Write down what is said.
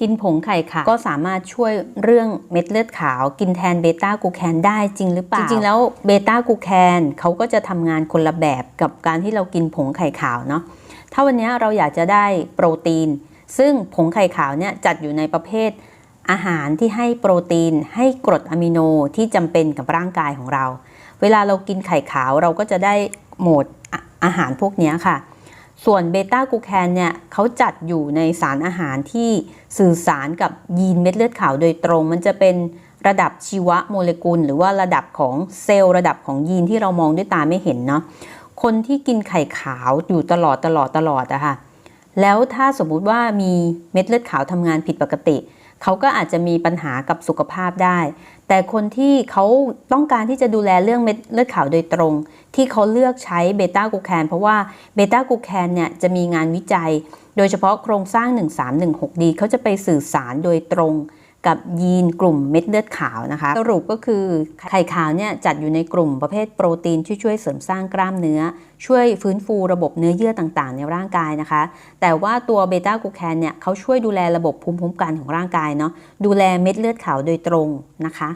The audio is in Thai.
กินผงไข่ขาวก็สามารถช่วยเรื่องเม็ดเลือดขาว กินแทนเบต้ากูแคนได้จริงหรือเปล่า จริง ๆ แล้วเบต้ากูแคนเขาก็จะทำงานคนละแบบกับการที่เรากินผงไข่ขาวเนาะถ้าวันนี้เราอยากจะได้โปรตีน ซึ่งผงไข่ขาวเนี่ยจัดอยู่ในประเภทอาหารที่ให้โปรตีน ให้กรดอะมิโนที่จำเป็นกับร่างกายของเรา เวลาเรากินไข่ขาวเราก็จะได้โหมดอะอาหารพวกเนี้ยค่ะ ส่วนเบต้ากูแคนเนี่ยเขาจัดอยู่ในสารอาหารที่สื่อสารกับยีนเม็ดเลือดขาวโดยตรง มันจะเป็นระดับชีวโมเลกุล หรือว่าระดับของเซลล์ระดับของยีนที่เรามองด้วยตาไม่เห็นเนาะคนที่กินไข่ขาวอยู่ตลอดตลอดตลอดอะค่ะแล้วถ้าสมมุติว่ามีเม็ดเลือดขาวทำงานผิดปกติเขาก็อาจจะมีปัญหากับสุขภาพได้ แต่คนที่เขาต้องการที่จะดูแลเรื่องเม็ดเลือดขาวโดยตรง ที่เขาเลือกใช้เบต้ากูแคนเพราะว่าเบต้ากูแคนเนี่ยจะมีงานวิจัย โดยเฉพาะโครงสร้าง 1316D เขาจะไปสื่อสารโดยตรง กับยีนกลุ่มเม็ดเลือดขาวนะคะ สรุปก็คือไข่ขาวเนี่ยจัดอยู่ในกลุ่มประเภทโปรตีนที่ช่วยเสริมสร้างกล้ามเนื้อ ช่วยฟื้นฟูระบบเนื้อเยื่อต่างๆ ในร่างกายนะคะ แต่ว่าตัวเบต้ากูแคนเนี่ยเขาช่วยดูแลระบบภูมิคุ้มกันของร่างกายเนาะดูแลเม็ดเลือดขาวโดยตรงนะคะ